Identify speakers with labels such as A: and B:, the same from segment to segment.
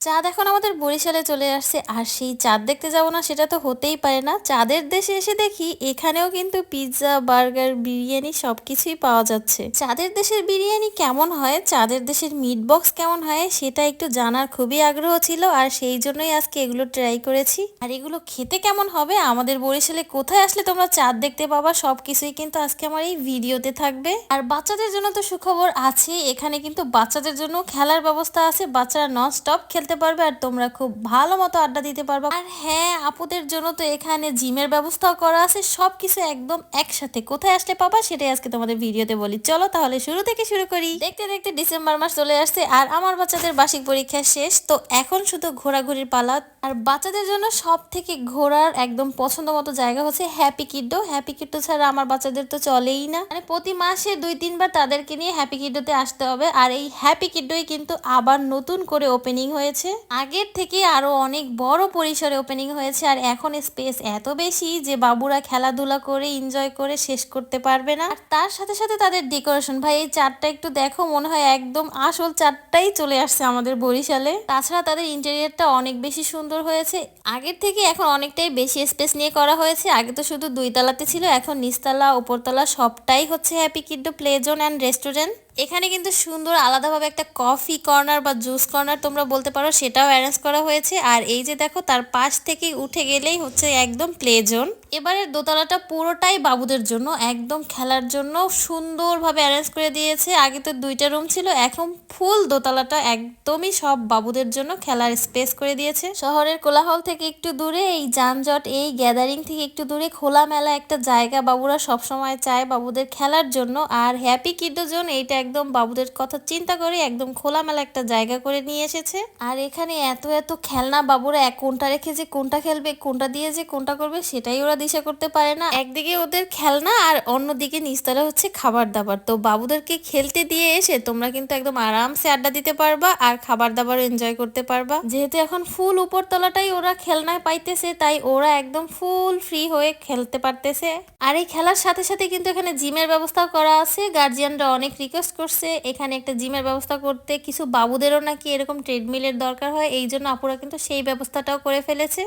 A: চাঁদ এখন আমাদের বরিশালে চলে আসছে, আর সেই চাঁদ দেখতে যাব না সেটা তো হতেই পারে না। চাঁদের দেশে এসে দেখি এখানেও কিন্তু পিৎজা, বার্গার, বিরিয়ানি সবকিছুই পাওয়া যাচ্ছে। চাঁদের দেশের বিরিয়ানি কেমন হয়? চাঁদের দেশের মিট বক্স কেমন হয়? সেটা একটু জানার খুবই আগ্রহ ছিল, আর সেই জন্যই আজকে এগুলো ট্রাই করেছি। আর এগুলো খেতে কেমন হবে? আমাদের বরিশালে কোথায় আসলে তোমরা চাঁদ দেখতে পাবা? সবকিছুই কিন্তু আজকে আমার এই ভিডিওতে থাকবে। আর বাচ্চাদের জন্য তো সুখবর আছে এখানে কিন্তু বাচ্চাদের জন্য খেলার ব্যবস্থা আছে, বাচ্চারা নন স্টপ পারবে আর তোমরা খুব ভালো মতো আড্ডা দিতে পারবে। আর হ্যাঁ আপুদের জন্য তো এখানে জিমের ব্যবস্থাও করা আছে, সবকিছু একদম একসাথে। কোথায় আসলে পাবা সেটাই আজকে তোমাদের ভিডিওতে বলি। চলো তাহলে শুরু থেকে শুরু করি। দেখতে দেখতে ডিসেম্বর মাস চলে আসছে আর আমার বাচ্চাদের বার্ষিক পরীক্ষা শেষ, তো এখন শুধু ঘোরাঘুরির পালা। আর বাচ্চাদের জন্য সব থেকে ঘোরার একদম পছন্দ মতো জায়গা হচ্ছে হ্যাপি কিডো হ্যাপি কিডো ছাড়া আমার বাচ্চাদের তো চলেই না। মানে প্রতি মাসে দুই, তিনবার তাদেরকে নিয়ে হ্যাপি কিডোতে আসতে হবে। আর এই হ্যাপি কিডোই কিন্তু আবার নতুন করে ওপেনিং হয়েছে। আগের থেকে আরও অনেক বড় পরিসরে ওপেনিং হয়েছে আর এখন স্পেস এত বেশি যে বাবুরা খেলাধুলা করে এনজয় করে শেষ করতে পারবে না। আর তার সাথে সাথে তাদের ডেকোরেশন ভাই এই চারটা একটু দেখো, মনে হয় একদম আসল চারটাই চলে আসছে আমাদের বরিশালে। তাছাড়া তাদের ইন্টেরিয়ারটা অনেক বেশি সুন্দর হয়েছে। আগের থেকে এখন অনেকটাই বেশি স্পেস নিয়ে করা হয়েছে। আগে তো শুধু দুই তলাতে ছিল, এখন নিচতলা, ওপরতলা সবটাই হচ্ছে happy kiddo play zone and restaurant এখানে কিন্তু সুন্দর আলাদাভাবে একটা কফি কর্নার বা জুস কর্নার তোমরা বলতে পারো, সেটাও অ্যারেঞ্জ করা হয়েছে। আর এই যে দেখো, তার পাশ থেকে উঠে গেলেই হচ্ছে একদম প্লে জোন এবারের দোতলাটা পুরোটাই বাবুদের জন্য, একদম খেলার জন্য সুন্দরভাবে অ্যারেঞ্জ করে দিয়েছে। আগে তো দুইটা রুম ছিল, এখন ফুল দোতলাটা একদমই সব বাবুদের জন্য খেলার স্পেস করে দিয়েছে। শহরের কোলাহল থেকে একটু দূরে, এই যানজট, এই গ্যাদারিং থেকে একটু দূরে, খোলামেলা একটা জায়গা বাবুরা সবসময় চায় বাবুদের খেলার জন্য। আর হ্যাপি কিডো জোন এইটা একদম বাবুদের কথা চিন্তা করে একদম খোলামেলা একটা জায়গা করে নিয়ে এসেছে। আর এখানে এত এত খেলনা বাবুরা কোনটা রেখে যে কোনটা খেলবে, কোনটা দিয়ে যে কোনটা করবে, সেটাই ওরা দিশা করতে পারে না। একদিকে ওদের খেলনা আর অন্যদিকে নিচতলা হচ্ছে খাবার দাবার তো বাবুদেরকে খেলতে দিয়ে এসে তোমরা কিন্তু একদম আরামসে আড্ডা দিতে পারবা আর খাবার দাবার এনজয় করতে পারবা। যেহেতু এখন ফুল উপরতলাটাই ওরা খেলনায় পাইতেছে, তাই ওরা একদম ফুল ফ্রি হয়ে খেলতে পারতেছে। আর এই খেলার সাথে সাথে কিন্তু এখানে জিমের ব্যবস্থা করা আছে। গার্জিয়ানরা অনেক রিকোয়েস্ট করছে, এখানে একটা জিমের ব্যবস্থা করতে। কিছু বাবুদেরও নাকি এরকম ট্রেডমিলের দরকার হয় এই জন্য আপুরা কিন্তু সেই ব্যবস্থাটাও করে ফেলেছে।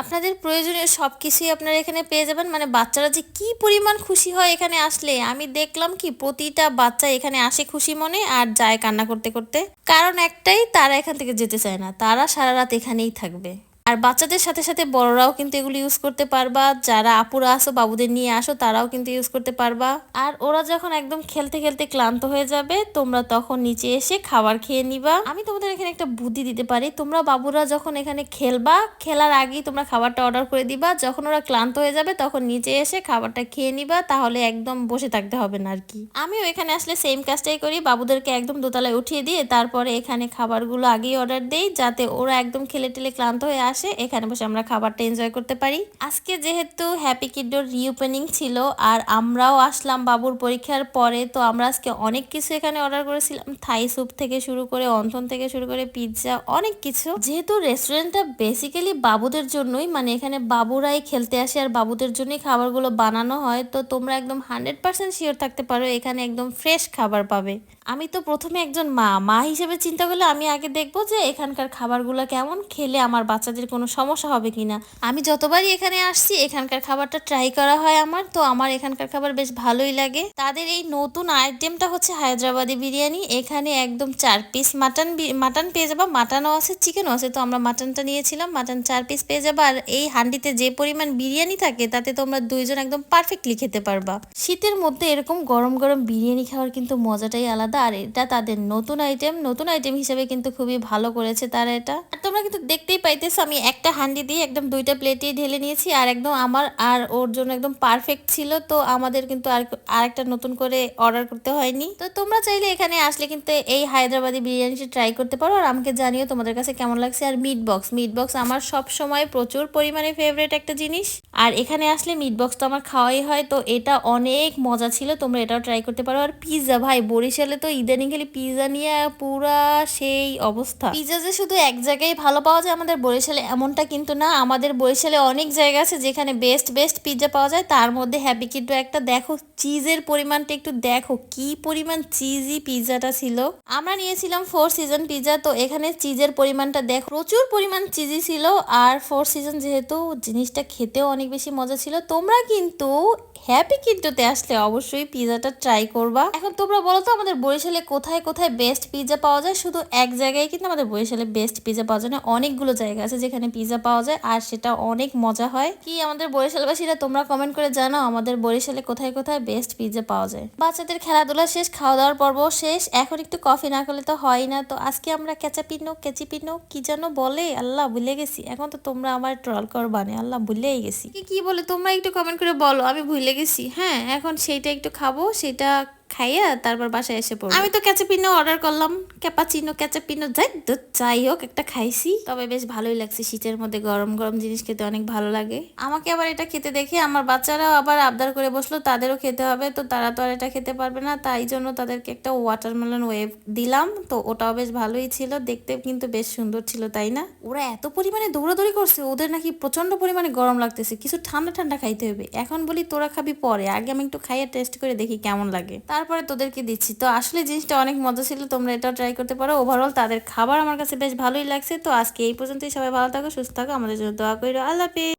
A: আপনাদের প্রয়োজনীয় সব কিছুই আপনারা এখানে পেয়ে যাবেন। মানে বাচ্চারা যে কি পরিমাণ খুশি হয় এখানে আসলে, আমি দেখলাম কি প্রতিটা বাচ্চা এখানে আসে খুশি মনে আর যায় কান্না করতে করতে। কারণ একটাই, তারা এখান থেকে যেতে চায় না। তারা সারা রাত এখানেই থাকবে। আর বাচ্চাদের সাথে সাথে বড়রাও কিন্তু এগুলো ইউজ করতে পারবা। যারা আপুরা আসো বাবুদের নিয়ে আসো, তারাও কিন্তু ইউজ করতে পারবা। আর ওরা যখন একদম খেলতে খেলতে ক্লান্ত হয়ে যাবে, তোমরা তখন নিচে এসে খাবার খেয়ে নিবা। আমি তোমাদের এখানে একটা বুদ্ধি দিতে পারি। তোমরা বাবুরা যখন এখানে খেলবা, খেলার আগেই তোমরা খাবারটা অর্ডার করে দিবা। যখন ওরা ক্লান্ত হয়ে যাবে, তখন নিচে এসে খাবারটা খেয়ে নিবা। তাহলে একদম বসে থাকতে হবে না আর কি। আমিও এখানে আসলে সেম কাজটাই করি। বাবুদেরকে একদম দোতলায় উঠিয়ে দিয়ে তারপরে এখানে খাবারগুলো আগেই অর্ডার দেই, যাতে ওরা একদম খেলে টেলে ক্লান্ত হয়ে আসে। আসে এখানে বসে আমরা খাবারটা এনজয় করতে পারি। আজকে যেহেতু হ্যাপি কিডোর রিওপেনিং ছিল আর আমরাও আসলাম বাবুর পরীক্ষার পরে, তো আমরা আজকে অনেক কিছু এখানে অর্ডার করেছিলাম। থাই স্যুপ থেকে শুরু করে, অন্থন থেকে শুরু করে পিৎজা অনেক কিছু। যেহেতু রেস্টুরেন্টটা বেসিক্যালি বাবুদের জন্যই মানে এখানে বাবুরাই খেলতে আসে আর বাবুদের জন্যই খাবারগুলো বানানো হয়, তো তোমরা একদম হান্ড্রেড পার্সেন্ট শিওর থাকতে পারো, এখানে একদম ফ্রেশ খাবার পাবে। আমি তো প্রথমে একজন মা। মা হিসেবে চিন্তা করলে আমি আগে দেখব যে এখানকার খাবারগুলো কেমন, খেলে আমার বাচ্চাদের কোনো সমস্যা হবে কিনা। আমি যতবারই এখানে আসছি, এখানকার খাবারটা ট্রাই করা হয় আমার, তো আমার এখানকার খাবার বেশ ভালোই লাগে। তাদের এই নতুন আইটেমটা হচ্ছে হায়দ্রাবাদি বিরিয়ানি। এখানে একদম চার পিস মাটন মাটন পেয়ে যাবা। মাটনও আছে চিকেনও আছে, তো আমরা মাটনটা নিয়েছিলাম। মাটন চার পিস পেয়ে যাবা। আর এই হান্ডিতে যে পরিমাণ বিরিয়ানি থাকে, তাতে তোমরা দুইজন একদম পারফেক্টলি খেতে পারবা। শীতের মধ্যে এরকম গরম গরম বিরিয়ানি খাওয়ার কিন্তু মজাটাই আলাদা। আর এটা তাদের নতুন আইটেম নতুন আইটেম হিসেবে কিন্তু খুবই ভালো করেছে তারা এটা। আর তোমরা কিন্তু দেখতেই পাইতেছো, আমি একটা হান্ডি দিয়ে একদম দুইটা প্লেটে ঢেলে নিয়েছি, আর একদম আমার আর ওর জন্য একদম পারফেক্ট ছিল, তো আমাদের কিন্তু আর আরেকটা নতুন করে অর্ডার করতে হয়নি। তো তোমরা চাইলে এখানে আসলে কিন্তু এই হায়দ্রাবাদি বিরিয়ানিটা ট্রাই করতে পারো, আর আমাকে জানিও তোমাদের কাছে কেমন লাগছে। আর মিট বক্স মিট বক্স আমার সব সময় প্রচুর পরিমাণে ফেভারেট একটা জিনিস। আর এখানে আসলে মিট বক্স তো আমার খাওয়াই হয়, তো এটা অনেক মজা ছিল, তোমরা এটাও ট্রাই করতে পারো। আর পিৎজা ভাই, বরিশালে তো ইদানিং খালি পিৎজা নিয়ে পুরা সেই অবস্থা। পিৎজা যে শুধু এক জায়গায় ভালো পাওয়া যায় আমাদের বরিশালে এমনটা কিন্তু না। আমাদের বরিশালে অনেক জায়গা আছে যেখানে বেস্ট বেস্ট পিৎজা পাওয়া যায়। তার মধ্যে হ্যাপি কিন্তু একটা দেখো চিজের পরিমাণটা একটু দেখো, কি পরিমাণ চিজি পিৎজাটা ছিল। আমরা নিয়েছিলাম ফোর সিজন পিৎজা তো এখানে চিজের পরিমাণটা দেখো, প্রচুর পরিমাণ চিজি ছিল। আর ফোর সিজন যেহেতু জিনিসটা খেতেও অনেক বেশি মজা ছিল। তোমরা কিন্তু হ্যাপি কিন্টুতে আসলে অবশ্যই পিৎজাটা ট্রাই করবা। এখন তোমরা বলো তো আমাদের বরিশালে কোথায় কোথায় বেস্ট পিৎজা পাওয়া যায়? শুধু এক জায়গায় কিন্তু আমাদের বরিশালে বেস্ট পিৎজা পাওয়া যায় না, অনেকগুলো জায়গা আছে যেখানে পিৎজা পাওয়া যায় আর সেটা অনেক মজা হয়। কি আমাদের বরিশালবাসীরা তোমরা কমেন্ট করে জানো আমাদের বরিশালে কোথায় কোথায় বেস্ট পিৎজা পাওয়া যায়। বাচ্চাদের খেলাধুলা শেষ খাওয়া দাওয়ার পর্ব শেষ, এখন একটু কফি না করলে তো হয় না। তো আজকে আমরা ক্যাচাপিনো ক্যাচিপিনো কি যেন বলে? আল্লাহ ভুলে গেছি। এখন তো তোমরা আমার ট্রল করবানে আল্লাহ ভুলেই গেছি। কি বলে? তোমরা একটু কমেন্ট করে বলো, আমি ভুলে গেছি। হ্যাঁ এখন সেইটা একটু খাব, সেটা খাইয়া তারপর বাসায় এসে পড়ব আমি তো ক্যাচাপিনো অর্ডার করলাম। ক্যাপাচিনো ক্যাচাপিনো যাই তো যাই হোক একটা খাইছি। তবে বেশ ভালোই লাগছে শীতের মধ্যে গরম গরম জিনিস খেতে অনেক ভালো লাগে। আমাকে আবার এটা খেতে দেখে আমার বাচ্চারাও আবার আবদার করে বসল তাদেরও খেতে হবে। তো তারা তো আর এটা খেতে পারবে না তাই জন্য তাদেরকে একটা ওয়াটারমেলন ওয়েভ দিলাম। তো ওটাও বেশ ভালোই ছিল দেখতে কিন্তু বেশ সুন্দর ছিল তাই না? ওরা এত পরিমাণে দৌড়াদৌড়ি করছে ওদের নাকি প্রচণ্ড পরিমাণে গরম লাগতেছে। কিছু ঠান্ডা ঠান্ডা খাইতে হবে। এখন বলি তোরা খাবি পরে আগে আমি একটু খাইয়ে টেস্ট করে দেখি কেমন লাগে। তারপরে তোদেরকে দিচ্ছি। তো আসলে জিনিসটা অনেক মজা ছিল, তোমরা এটা ট্রাই করতে পারো। ওভারঅল তাদের খাবার আমার কাছে বেশ ভালোই লাগছে। তো আজকে এই পর্যন্তই। সবাই ভালো থাকো, সুস্থ থাকো। আমাদের জন্য দোয়া করো আল্লাহ হাফেজ।